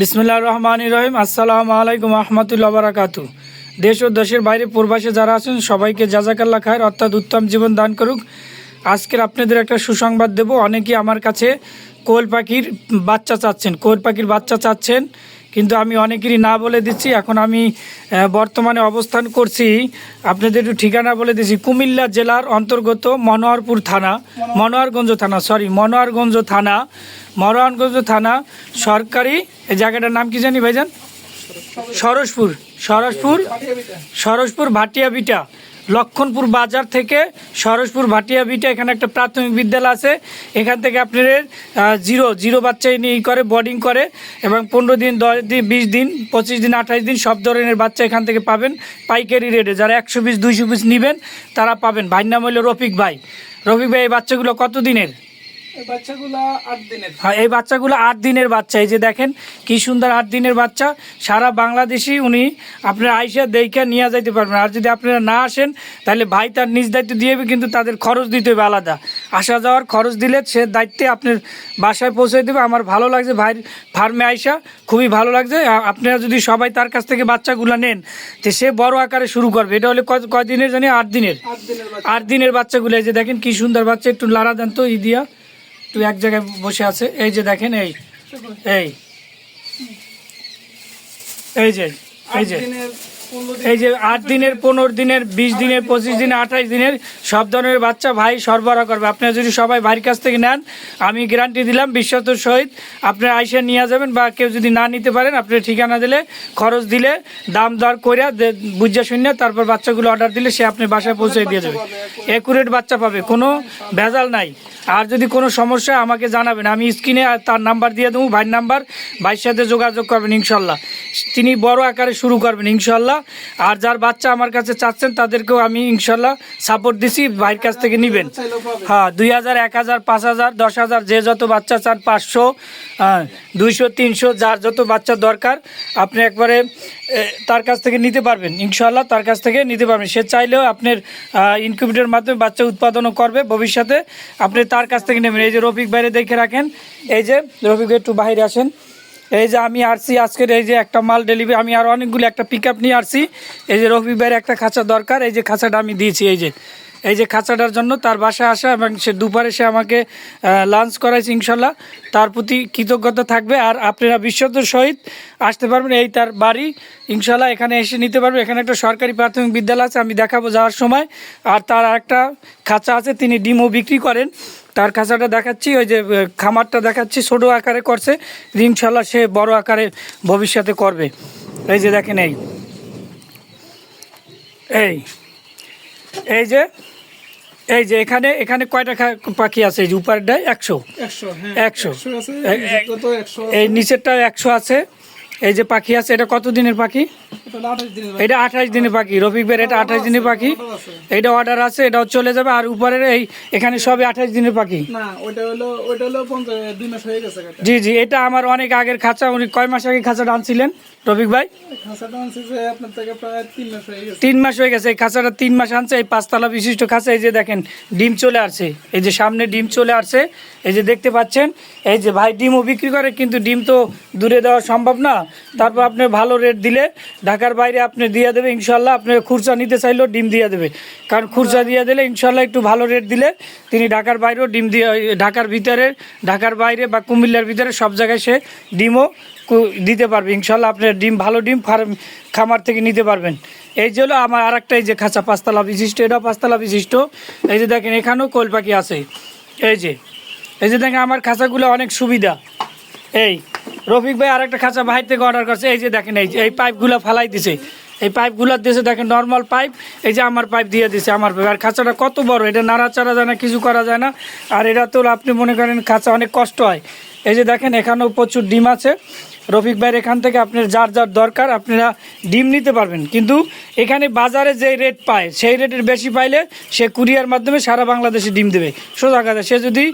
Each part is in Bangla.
বিসমুল্লাহ রহমান রহিম। আসসালামু আলাইকুম আহমতুল্লা বারাকাতু। দেশ ও দেশের বাইরে প্রবাসে যারা আছেন, সবাইকে জাজাকাল্লা খায় অর্থাৎ উত্তম জীবন দান করুক। আজকের আপনাদের একটা সুসংবাদ দেব। অনেকে আমার কাছে কোল পাখির বাচ্চা চাচ্ছেন, কোল পাখির বাচ্চা চাচ্ছেন। কিন্তু আমি অনেকেরই না বলে দিচ্ছি, এখন আমি বর্তমানে অবস্থান করছি, আপনাদের একটু ঠিকানা বলে দিচ্ছি, কুমিল্লা জেলার অন্তর্গত মনোহরপুর থানা মনোহরগঞ্জ থানা সরি মনোহরগঞ্জ থানা, মনোয়ারগঞ্জ থানা, সরকারি এই জায়গাটার নাম কি জানি ভাইজান? সরসপুর সরসপুর সরসপুর ভাটিয়া বিটা লক্ষণপুর বাজার থেকে সরসপুর ভাটিয়া বিটা এখানে একটা প্রাথমিক বিদ্যালয় আছে। এখান থেকে আপনাদের জিরো জিরো বাচ্চা নিয়ে করে বোর্ডিং করে এবং পনেরো দিন, দশ দিন, বিশ দিন, পঁচিশ দিন, আঠাশ দিন সব ধরনের বাচ্চা এখান থেকে পাবেন পাইকারি রেটে যারা একশো পিস, দুইশো পিস নেবেন, তারা পাবেন। ভাইয়ের নাম হলো রফিক ভাই। রফিক ভাই, এই বাচ্চাগুলো কত দিনের হ্যাঁ এই বাচ্চাগুলো আট দিনের বাচ্চা। এই যে দেখেন কি সুন্দর আট দিনের বাচ্চা। সারা বাংলাদেশি উনি আপনার আইসা দেখে নিয়ে যাইতে পারবেন। আর যদি আপনারা না আসেন তাহলে ভাই তার নিজ দায়িত্ব দিয়ে কিন্তু তাদের খরচ দিতে হবে আলাদা। আসা যাওয়ার খরচ দিলে সে দায়িত্বে আপনার বাসায় পৌঁছে দেবে। আমার ভালো লাগছে ভাইয়ের ফার্মে আইসা খুবই ভালো লাগছে। আপনারা যদি সবাই তার কাছ থেকে বাচ্চাগুলো নেন তো সে বড় আকারে শুরু করবে। এটা হলে কয় কয় দিনের জানি? আট দিনের। আট দিনের বাচ্চা। আট দিনের বাচ্চাগুলো। এই যে দেখেন কি সুন্দর বাচ্চা। একটু লাড়া দেন তো ই দিয়া একটু এক জায়গায় বসে আছে। এই যে দেখেন এই এই এই যে এই যে এই যে আট দিনের পনেরো দিনের বিশ দিনের পঁচিশ দিনের আঠাশ দিনের সব ধরনের বাচ্চা ভাই সরবরাহ করবে। আপনারা যদি সবাই ভাইয়ের কাছ থেকে নেন আমি গ্যারান্টি দিলাম বিশ্বস্তর সহিত আপনারা আইসা নিয়ে যাবেন বা কেউ যদি না নিতে পারেন আপনার ঠিকানা দিলে খরচ দিলে দাম দর করে বুঝা শূন্য তারপর বাচ্চাগুলো অর্ডার দিলে সে আপনি বাসায় পৌঁছে দিয়ে যাবে একুরেট বাচ্চা পাবে কোনো ভেজাল নাই। আর যদি কোনো সমস্যা আমাকে জানাবেন। আমি স্ক্রিনে তার নাম্বার দিয়ে দেবো, ভাইয়ের নাম্বার। ভাইয়ের সাথে যোগাযোগ করবেন ইনশাল্লাহ। তিনি বড় আকারে শুরু করবেন ইনশাল্লাহ আর যার বাচ্চা আমার কাছে চাচ্ছেন, তাদেরকেও আমি ইনশাল্লাহ সাপোর্ট দিছি, ভাইয়ের কাছ থেকে নেবেন। হ্যাঁ দুই হাজার, এক হাজার, পাঁচ হাজার, দশ হাজার, যে যত বাচ্চা চান, পাঁচশো হ্যাঁ দুইশো, তিনশো, যার যত বাচ্চা দরকার, আপনি একবারে তার কাছ থেকে নিতে পারবেন। ইনশাল্লাহ তার কাছ থেকে নিতে পারবেন। সে চাইলেও আপনার ইনকিউবেটারের মাধ্যমে বাচ্চা উৎপাদনও করবে ভবিষ্যতে। আপনি তার কাছ থেকে নেবেন। এই যে রফিক বাইরে দেখে রাখেন, এই যে রফিক একটু বাইরে আসেন। এই যে আমি আসছি, আজকের এই যে একটা মাল ডেলিভারি আমি আর অনেকগুলো একটা পিক আপ নিয়ে আসছি। এই যে ভাইয়ের একটা খাঁচা দরকার, এই যে খাঁচাটা আমি দিয়েছি, এই যে। এই যে খাঁচাটার জন্য তার বাসায় আসা এবং সে দুপুরে সে আমাকে লাঞ্চ করাইছে ইনশাল্লাহ। তার প্রতি কৃতজ্ঞতা থাকবে আর আপনারা বিশ্বত সহিত আসতে পারবেন এই তার বাড়ি। ইনশাল্লাহ এখানে এসে নিতে পারবেন এখানে একটা সরকারি প্রাথমিক বিদ্যালয় আছে, আমি দেখাবো যাওয়ার সময়। আর তার একটা খাঁচা আছে, তিনি ডিমও বিক্রি করেন। তার খাঁচাটা দেখাচ্ছি ওই যে খামারটা দেখাচ্ছি ছোটো আকারে করছে। ইনশাল্লাহ সে বড় আকারে ভবিষ্যতে করবে। এই যে দেখেন এই। এই। এই যে এই যে এখানে এখানে কয়টা পাখি আছে? এই যে উপরটায় একশো। একশো হ্যাঁ এই নিচেরটা একশো আছে। এই যে পাখি আছে এটা কত দিনের পাখি? এটা আঠাশ দিনের পাখি রফিক বের এটা আঠাশ দিনের পাখি এটা অর্ডার আছে এটাও চলে যাবে আর উপরের এই এখানে সবই আঠাশ দিনের পাখি জি জি এটা আমার অনেক আগের খাঁচা উনি কয় মাস আগে খাঁচাটা আনছিলেন রফিক ভাই? তিন মাস হয়ে গেছে। এই খাঁচাটা তিন মাস আনছে এই পাঁচতলা বিশিষ্ট খাঁচা এই যে দেখেন ডিম চলে আসছে। এই যে সামনে ডিম চলে আসছে এই যে দেখতে পাচ্ছেন এই যে ভাই ডিমও বিক্রি করে কিন্তু ডিম তো দূরে দেওয়া সম্ভব না। তারপর আপনি ভালো রেট দিলে ঢাকার বাইরে আপনি দিয়ে দেবে ইনশাল্লাহ আপনি খুরসা নিতে চাইলেও ডিম দিয়ে দেবে। কারণ খুরসা দিয়ে দিলে ইনশাল্লাহ একটু ভালো রেট দিলে তিনি ঢাকার বাইরেও ডিম দিয়ে ঢাকার ভিতরে, ঢাকার বাইরে বা কুমিল্লার ভিতরে সব জায়গায় সে ডিমও দিতে পারবে। ইনশাল্লাহ আপনার ডিম, ভালো ডিম ফার্ম, খামার থেকে নিতে পারবেন। এই যে হলো আমার আর এই যে খাঁচা পাঁচতলা বিশিষ্ট, এটাও পাঁচতলা বিশিষ্ট। এই যে দেখেন, এখানেও কোল পাখি আছে। এই যে এই যে দেখেন, আমার খাঁচাগুলো অনেক সুবিধা। এই রফিক ভাই আর একটা খাঁচা বাইর থেকে অর্ডার করছে। এই যে দেখেন, এই যে এই পাইপগুলো ফালাই দিছে। এই পাইপগুলো দিয়েছে দেখেন নর্মাল পাইপ এই যে আমার পাইপ দিয়ে দিছে আমার পাইপ আর খাঁচাটা কত বড়, এটা নাড়াচাড়া যায় না, কিছু করা যায় না। আর এটা তো আপনি মনে করেন, খাঁচা অনেক কষ্ট হয়। এই যে দেখেন, এখানেও প্রচুর ডিম আছে। রফিক ভাইয়ের এখান থেকে আপনার যার যার দরকার আপনারা ডিম নিতে পারবেন। কিন্তু এখানে বাজারে যে রেট পায় সেই রেটের বেশি পাইলে সে কুরিয়ার মাধ্যমে সারা বাংলাদেশে ডিম দেবে। সোজা কথা সে যদি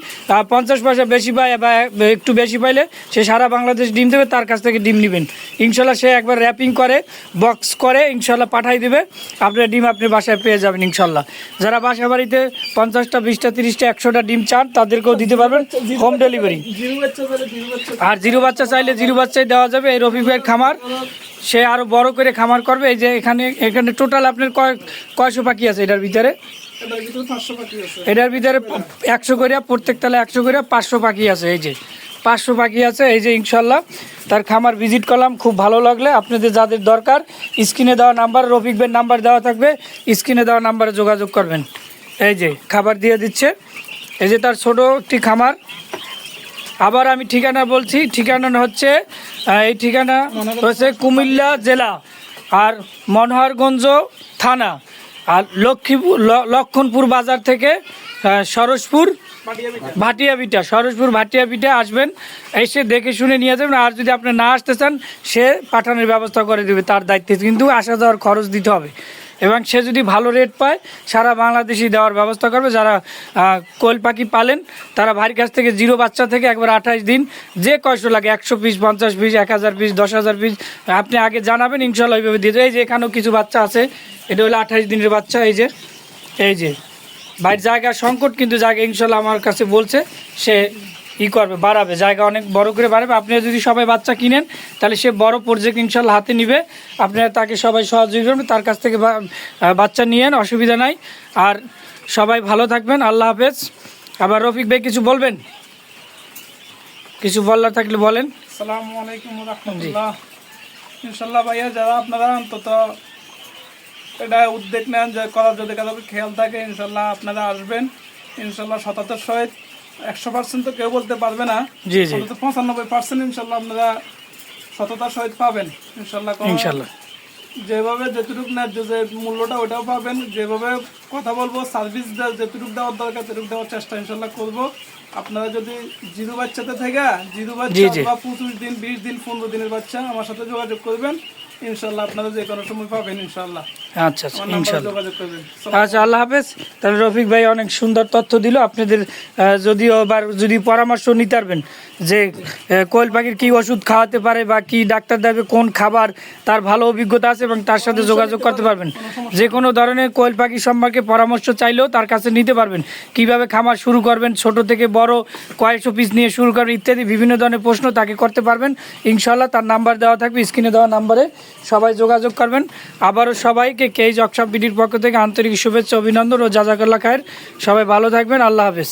পঞ্চাশ পয়সা বেশি পায় বা একটু বেশি পাইলে সে সারা বাংলাদেশ ডিম দেবে তার কাছ থেকে ডিম নেবেন। ইনশাল্লাহ সে একবার র্যাপিং করে বক্স করে ইনশাল্লাহ পাঠাই দেবে। আপনার ডিম আপনি বাসায় পেয়ে যাবেন ইনশাল্লাহ। যারা বাসা বাড়িতে পঞ্চাশটা বিশটা তিরিশটা একশোটা ডিম চান তাদেরকেও দিতে পারবেন হোম ডেলিভারি পেলে জিরো বাচ্চা চাইলে জিরো বাচ্চা চাইলে দেওয়া যাবে এই রফিক ভাইয়ের খামার। সে আরও বড় করে খামার করবে। এই যে এখানে এখানে টোটাল আপনার কয় কয়শো পাখি আছে এটার ভিতরে? এটার ভিতরে একশো করে প্রত্যেক তালে একশো করে পাঁচশো পাখি আছে। এই যে পাঁচশো পাখি আছে। এই যে ইনশাল্লাহ তার খামার ভিজিট করলাম। খুব ভালো লাগলে। আপনাদের যাদের দরকার স্ক্রিনে দেওয়া নাম্বার রফিক ভাইয়ের নাম্বার দেওয়া থাকবে। স্ক্রিনে দেওয়া নাম্বারে যোগাযোগ করবেন। এই যে খাবার দিয়ে দিচ্ছে। এই যে তার ছোট একটি খামার। আবার আমি ঠিকানা বলছি, ঠিকানা হচ্ছে এই ঠিকানা হচ্ছে কুমিল্লা জেলা আর মনোহরগঞ্জ থানা আর লক্ষ্মীপুর লক্ষণপুর বাজার থেকে সরসপুর ভাটিয়া পিঠা সরসপুর ভাটিয়া পিঠা আসবেন, এসে দেখে শুনে নিয়ে যাবেন, আর যদি আপনি না আসতে চান, সে পাঠানোর ব্যবস্থা করে দেবে, তার দায়িত্বে। কিন্তু আসা যাওয়ার খরচ দিতে হবে। এবং সে যদি ভালো রেট পায়, সারা বাংলাদেশি দেওয়ার ব্যবস্থা করবে। যারা কোয়েল পাখি পালেন, তারা ভাইয়ের কাছ থেকে জিরো বাচ্চা থেকে একবার আঠাশ দিন, যে কষ্ট লাগে, একশো পিস, পঞ্চাশ পিস, এক হাজার পিস, দশ হাজার পিস, আপনি আগে জানাবেন ইনশাল্লাহ ওইভাবে দিয়ে এই যে এখানেও কিছু বাচ্চা আছে, এটা হলো আঠাশ দিনের বাচ্চা, এই যে এই যে। বাইরের জায়গার সংকট কিন্তু জায়গা ইনশাল্লাহ আমার কাছে বলছে, সে ই করবে বাড়াবে জায়গা অনেক বড় করে বাড়াবে। আপনি যদি সবাই বাচ্চা কিনেন তাহলে সে বড় প্রজেক্ট ইনশাল্লাহ হাতে নিবে। আপনারা তাকে সবাই সহযোগী করবেন তার কাছ থেকে বাচ্চা নিয়েন অসুবিধা নাই। আর সবাই ভালো থাকবেন আল্লাহ হাফেজ। আবার রফিক ভাই কিছু বলবেন? কিছু বলার থাকলে বলেন। আসসালামু আলাইকুম রহমতুল্লাহ। ইনশাল্লাহ ভাইয়া যারা আপনারা অন্তত এটা উদ্যোগ নেন যে করার যদি কারও খেয়াল থাকে ইনশাল্লাহ আপনারা আসবেন। ইনশাল্লাহ সতাত্তর সহিত একশো পার্সেন্ট তো কেউ বলতে পারবে না। জি জি। পঁচানব্বই পার্সেন্ট ইনশাল্লাহ আপনারা সততার সহিত পাবেন। ইনশাল্লাহ ইনশাল্লাহ। যেভাবে যেটুকু ন্যায্য যে মূল্যটা ওটাও পাবেন। যেভাবে কথা বলব সার্ভিস যেটুকু দেওয়ার দরকার সেটুকু দেওয়ার চেষ্টা ইনশাল্লাহ করব। আপনারা যদি জিরো বাচ্চাতে থেকে জিরো বাচ্চা বা পঁচিশ দিন বিশ দিন পনেরো দিনের বাচ্চা আমার সাথে যোগাযোগ করবেন। ইনশাল্লাহ আপনারা যে কোনো সময় পাবেন ইনশাল্লাহ। আচ্ছা আচ্ছা ইনশাল্লাহ। আচ্ছা আল্লাহ হাফেজ। তাহলে রফিক ভাই অনেক সুন্দর তথ্য দিল। আপনাদের যদিও আবার যদি পরামর্শ নিতে পারবেন যে কোয়েল পাখির কী ওষুধ খাওয়াতে পারে বা কি ডাক্তার দেবে কোন খাবার তার ভালো অভিজ্ঞতা আছে এবং তার সাথে যোগাযোগ করতে পারবেন। যে কোনো ধরনের কোয়েল পাখি সম্পর্কে পরামর্শ চাইলেও তার কাছে নিতে পারবেন। কীভাবে খামার শুরু করবেন ছোট থেকে বড় কয়েকশো পিস নিয়ে শুরু করবেন ইত্যাদি বিভিন্ন ধরনের প্রশ্ন তাকে করতে পারবেন। ইনশাল্লাহ তার নাম্বার দেওয়া থাকবে স্ক্রিনে দেওয়া নাম্বারে সবাই যোগাযোগ করবেন। আবারও সবাইকে কেই জকসাপ বিডির পক্ষ থেকে আন্তরিক শুভেচ্ছা, অভিনন্দন ও জাজাকাল্লা খায়ের। সবাই ভালো থাকবেন, আল্লাহ হাফেজ।